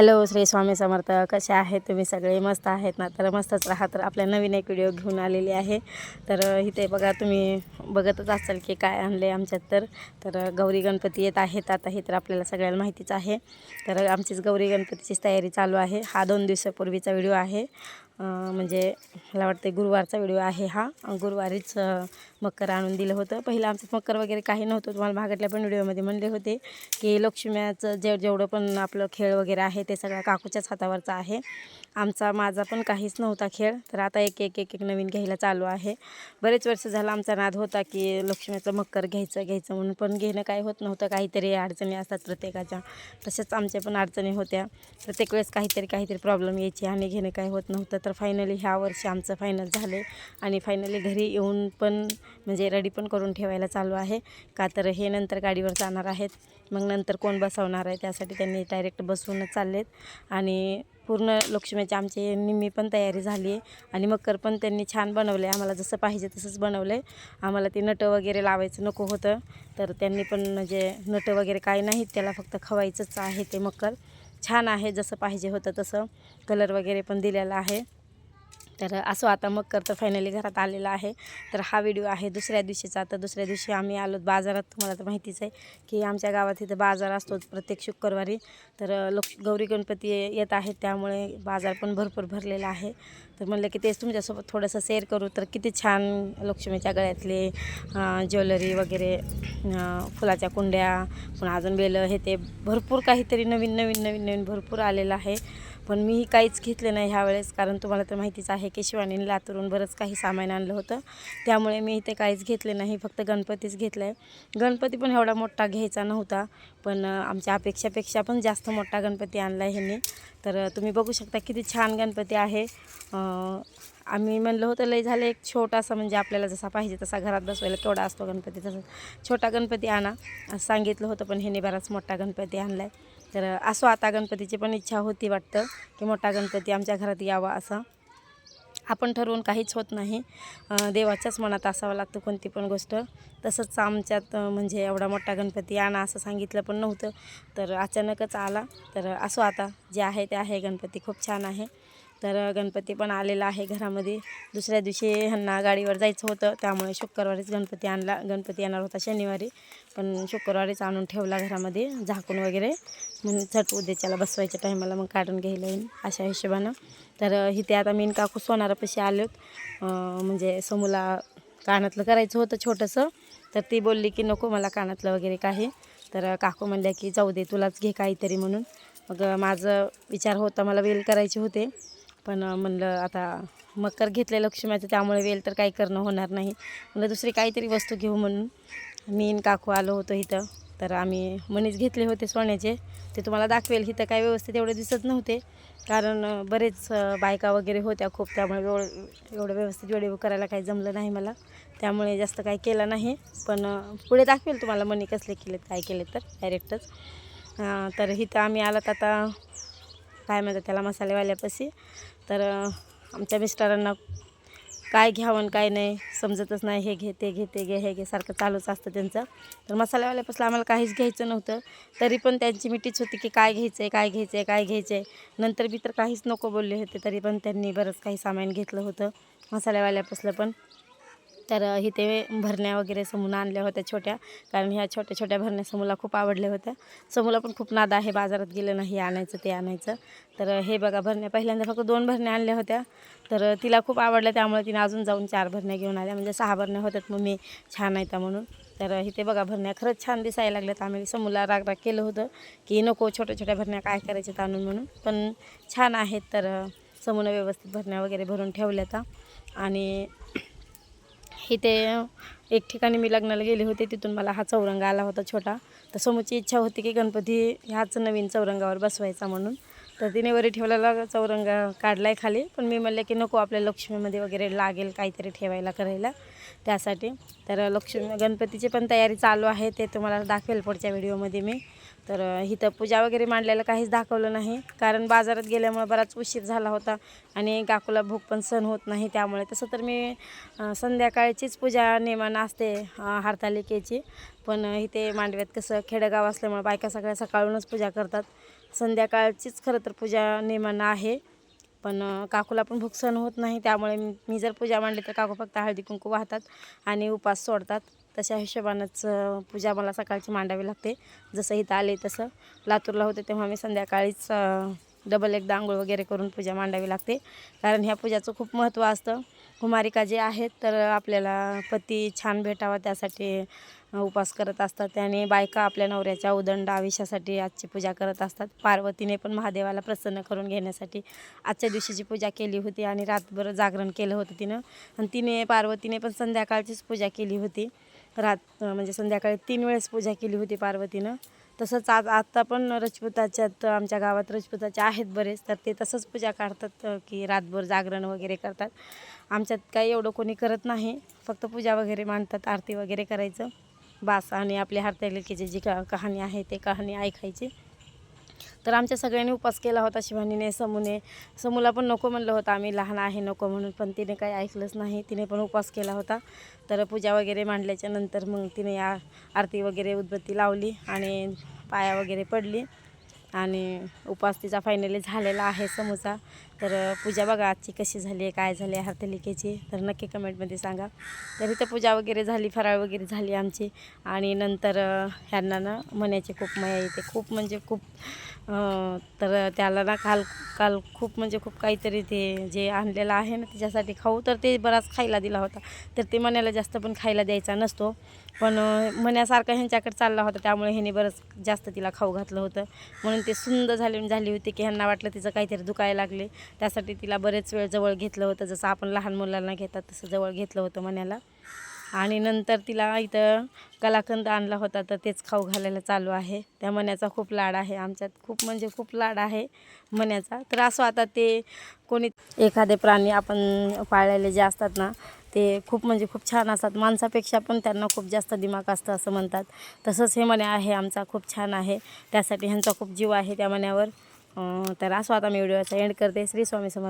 Hello Shri Swami Samarth. कसे आहेत तुम्ही? सगळे मस्त आहेत ना? तर मस्तच राहा. तर आपल्या नवीन एक व्हिडिओ घेऊन आलेली आहे. तर इथे बघा तुम्ही बघतच असाल की काय आणले आमच्यात तर. तर गौरी गणपती येत आहेत. आता हे तर आपल्याला सगळ्यांना माहितीच आहे. तर आमचीच गौरी गणपतीचीच तयारी चालू आहे. हा दोन दिवसापूर्वीचा व्हिडिओ आहे. म्हणजे मला वाटते गुरुवारचा व्हिडिओ आहे हा. गुरुवारीच मकर आणून दिलं होतं. पहिलं आमचं मकर वगैरे काही नव्हतं. तुम्हाला भागातल्या पण व्हिडिओमध्ये म्हणले होते की लक्ष्म्याचं जे जेवढं पण आपलं खेळ वगैरे आहे ते सगळं काकूच्याच हातावरचा आहे. आमचा माझा पण काहीच नव्हता खेळ. तर आता एक एक एक एक नवीन घ्यायला चालू आहे. बरेच वर्ष झालं आमचा नाद होता की लक्ष्मीचं मक्कर घ्यायचं घ्यायचं म्हणून पण घेणं काही होत नव्हतं. काहीतरी अडचणी असतात प्रत्येकाच्या. तसेच आमच्या पण अडचणी होत्या. प्रत्येक वेळेस काहीतरी काहीतरी प्रॉब्लेम यायची आणि घेणं काही होत नव्हतं. तर फायनली ह्या वर्षी आमचं फायनल झाले आणि फायनली घरी येऊन पण म्हणजे रेडी पण करून ठेवायला चालू आहे. का तर हे नंतर गाडीवर जाणार आहेत. मग नंतर कोण बसवणार आहे त्यासाठी त्यांनी डायरेक्ट बसवूनच चाललेत. आणि पूर्ण लक्ष्मीची आमची निम्मी पण तयारी झाली आहे आणि मकर पण त्यांनी छान बनवले आम्हाला जसं पाहिजे तसंच बनवलं आहे आम्हाला ते नटं वगैरे लावायचं नको होतं. तर त्यांनी पण म्हणजे नटं वगैरे काही नाहीत. त्याला फक्त खवायचंच आहे ते मकर. छान आहे जसं पाहिजे होतं तसं. कलर वगैरे पण दिलेला आहे. तर असं आता मकर तर फायनली घरात आलेला आहे. तर हा व्हिडिओ आहे दुसऱ्या दिवशीचा. तर दुसऱ्या दिवशी आम्ही आलो बाजारात. तुम्हाला तर माहितीच आहे की आमच्या गावात इथं बाजार असतो प्रत्येक शुक्रवारी. तर लोक गौरी गणपती येत आहेत. त्यामुळे बाजार पण भरपूर भरलेला आहे. तर म्हणलं की तेच तुमच्यासोबत थोडंसं शेअर करू. तर किती छान लक्ष्मीच्या गळ्यातले ज्वेलरी वगैरे फुलाच्या कुंड्या पुन्हा अजून बेलं हे ते भरपूर काहीतरी नवीन नवीन नवीन नवीन भरपूर आलेलं आहे. पण मी काहीच घेतलं नाही ह्यावेळेस कारण तुम्हाला तर माहितीच आहे की शिवानीने लातूरून बरंच काही सामान आणलं होतं. त्यामुळे मी इथे काहीच घेतले नाही फक्त गणपतीच घेतलं आहे गणपती पण एवढा मोठा घ्यायचा नव्हता पण आमच्या अपेक्षापेक्षा पण जास्त मोठा गणपती आणला आहे ह्यांनी. तर तुम्ही बघू शकता किती छान गणपती आहे. आम्ही म्हणलं होतं लय झालं एक छोटासा म्हणजे आपल्याला जसा पाहिजे तसा घरात बसवायला केवढा असतो गणपती तसा छोटा गणपती आणा सांगितलं होतं पण ह्याने बराच मोठा गणपती आणला आहे तर असो आता गणपतीची पण इच्छा होती वाटतं की मोठा गणपती आमच्या घरात यावा असं. आपण ठरवून काहीच होत नाही. देवाच्याच मनात असावं लागतं कोणती पण गोष्ट. तसंच आमच्यात म्हणजे एवढा मोठा गणपती आणा असं सांगितलं पण नव्हतं. तर अचानकच आला. तर असो आता जे आहे ते आहे. गणपती खूप छान आहे. तर गणपती पण आलेला आहे घरामध्ये. दुसऱ्या दिवशी ह्यांना गाडीवर जायचं होतं त्यामुळे शुक्रवारीच गणपती आणला गणपती येणार होता शनिवारी. पण शुक्रवारीच आणून ठेवला घरामध्ये झाकून वगैरे. म्हणून चट उद्याच्याला बसवायच्या टायमाला मग काढून घ्यायला येईन अशा हिशोबानं. तर इथे आता मी काकू सोनारापाशी आलोत. म्हणजे समूला कानातलं करायचं होतं छोटंसं. तर ती बोलली की नको मला कानातलं वगैरे काही. तर काकू म्हणल्या की जाऊ दे तुलाच घे काहीतरी म्हणून. मग माझं विचार होता मला वेल करायचे होते. पण म्हणलं आता मकर घेतले लक्ष्म्याचं त्यामुळे वेल तर काही करणं होणार नाही. म्हणलं दुसरी काहीतरी वस्तू घेऊ म्हणून. मी काकू आलो होतो इथं. तर आम्ही मनीच घेतले होते सोन्याचे. ते तुम्हाला दाखवेल. इथं काय व्यवस्थित एवढे दिसत नव्हते. कारण बरेच बायका वगैरे होत्या खूप. त्यामुळे एवढं एवढं व्यवस्थित व्हिडिओ करायला काही जमलं नाही मला. त्यामुळे जास्त काही केलं नाही. पण पुढे दाखवेल तुम्हाला मनी कसले केलेत काय केलेत तर डायरेक्टच. तर इथं आम्ही आलात आता काय म्हणतात त्याला मसालेवाल्यापाशी. तर आमच्या मिस्टरांना काय घ्यावं आणि काय नाही समजतच नाही हे घे ते घे ते घे हे घे सारखं चालूच असतं त्यांचं. तर मसालेवाल्यापासून आम्हाला काहीच घ्यायचं नव्हतं. तरी पण त्यांची मिठीच होती की काय घ्यायचं आहे काय घ्यायचं आहे काय घ्यायचं आहे नंतर बी तर काहीच नको बोलले होते तरी पण त्यांनी बरंच काही सामान घेतलं होतं मसालेवाल्यापासलं पण. तर इथे भरण्या वगैरे समून आणल्या होत्या छोट्या. कारण ह्या छोट्या छोट्या भरण्या समूला खूप आवडल्या होत्या. समूला पण खूप नाद आहे बाजारात गेलं नाही हे आणायचं ते आणायचं. तर हे बघा भरण्या पहिल्यांदा फक्त दोन भरण्या आणल्या होत्या. तर तिला खूप आवडल्या त्यामुळे तिने अजून जाऊन चार भरण्या घेऊन आल्या. म्हणजे सहा भरण्या होत्यात मग मी छान आहे म्हणून. तर इथे बघा भरण्या खरंच छान दिसायला लागल्यात. आम्ही समूला राग राग केलं होतं की नको छोट्या छोट्या भरण्या काय करायच्या आणून म्हणून. पण छान आहेत. तर समूनं व्यवस्थित भरण्या वगैरे भरून ठेवल्या आता आणि इथे एक ठिकाणी मी लग्नाला गेले होते तिथून मला हा चौरंग आला होता छोटा. तर समोरची इच्छा होती की गणपती ह्याच नवीन चौरंगावर बसवायचा म्हणून. तर तिने वरी ठेवलेला चौरंग काढलाय खाली. पण मी म्हणले की नको आपल्या लक्ष्मीमध्ये वगैरे लागेल काहीतरी ठेवायला करायला. त्यासाठी. तर लक्ष्मी गणपतीची पण तयारी चालू आहे ते तुम्हाला दाखवेल पुढच्या व्हिडिओमध्ये मी. तर इथं पूजा वगैरे मांडलेलं काहीच दाखवलं नाही. कारण बाजारात गेल्यामुळे बराच उशीर झाला होता आणि काकूला भूक पण सण होत नाही. त्यामुळे तसं तर मी संध्याकाळचीच पूजा नेमानं असते हारतालिकेची. पण इथे मांडव्यात कसं खेडेगाव असल्यामुळे बायका सगळ्या सकाळूनच पूजा करतात. संध्याकाळचीच खरं तर पूजा नेमानं आहे. पण काकूला पण भूक सहन होत नाही. त्यामुळे मी जर पूजा मांडली तर काकू फक्त हळदी कुंकू वाहतात आणि उपास सोडतात. तशा हिशोबानंच पूजा मला सकाळची मांडावी लागते. जसं इथं आले तसं. लातूरला होते तेव्हा मी संध्याकाळीच डबल एकदा आंघोळ वगैरे करून पूजा मांडावी लागते. कारण ह्या पूजाचं खूप महत्त्व असतं. कुमारिका जे आहेत तर आपल्याला पती छान भेटावा त्यासाठी उपास करत असतात. त्याने बायका आपल्या नवऱ्याच्या उदंड आयुष्यासाठी आजची पूजा करत असतात. पार्वतीने पण महादेवाला प्रसन्न करून घेण्यासाठी आजच्या दिवशीची पूजा केली होती आणि रातभर जागरण केलं होतं तिनं आणि तिने पार्वतीने पण संध्याकाळचीच पूजा केली होती. रात म्हणजे संध्याकाळी तीन वेळेस पूजा केली होती पार्वतीनं. तसंच आज आत्ता पण रजपुताच्यात आमच्या गावात रजपुताच्या आहेत बरेच तर ते तसंच पूजा काढतात की रातभर जागरण वगैरे करतात. आमच्यात काही एवढं कोणी करत नाही फक्त पूजा वगैरे मांडतात आरती वगैरे करायचं. बास आणि आपल्या हरतालिकेची जी का कहाणी आहे ते कहाणी ऐकायची. तर आमच्या सगळ्यांनी उपास केला होता शिवानीने समूने. समूला पण नको म्हणलं होतं आम्ही लहान आहे नको म्हणून पण तिने काही ऐकलंच नाही. तिने पण उपवास केला होता. तर पूजा वगैरे मांडल्याच्या नंतर मग तिने या आरती वगैरे उदबत्ती लावली आणि पाया वगैरे पडली. आणि उपास तिचा फायनली झालेला आहे समूचा. तर पूजा बघा आजची कशी झाली आहे काय झाली आहे हरतलिकेची. तर नक्की कमेंटमध्ये सांगा. तर इथं पूजा वगैरे झाली फराळ वगैरे झाली आमची. आणि नंतर ह्यांना ना मण्याची खूप मया येते. खूप म्हणजे खूप तर त्याला ना काल काल खूप म्हणजे खूप काहीतरी ते जे आणलेलं आहे ना त्याच्यासाठी खाऊ तर ते बराच खायला दिला होता. तर ते मण्याला जास्त पण खायला द्यायचा नसतो. पण अं, मण्यासारखा ह्यांच्याकडे चालला होता त्यामुळे ह्याने बरंच जास्त तिला खाऊ घातलं होतं. म्हणून ते सुंदर झाली झाली होती की ह्यांना वाटलं तिचं काहीतरी दुखायला लागले. त्यासाठी तिला बरेच वेळ जवळ घेतलं होतं. जसं आपण लहान मुलांना घेतात तसं जवळ घेतलं होतं म्हणायला. आणि नंतर तिला इथं कलाकंद आणला होता तर तेच खाऊ घालायला चालू आहे. त्या मण्याचा खूप लाड आहे. आमच्यात खूप म्हणजे खूप लाड आहे मण्याचा. तर असं आता ते कोणी एखादे प्राणी आपण पाळलेले जे असतात ना ते खूप म्हणजे खूप छान असतात. माणसापेक्षा पण त्यांना खूप जास्त दिमाग असतं असं म्हणतात. तसंच हे मण्या आहे आमचा खूप छान आहे. त्यासाठी ह्यांचा खूप जीव आहे त्या मण्यावर. तर असं आता मी व्हिडिओचा एंड करते. श्री स्वामी समर्थ.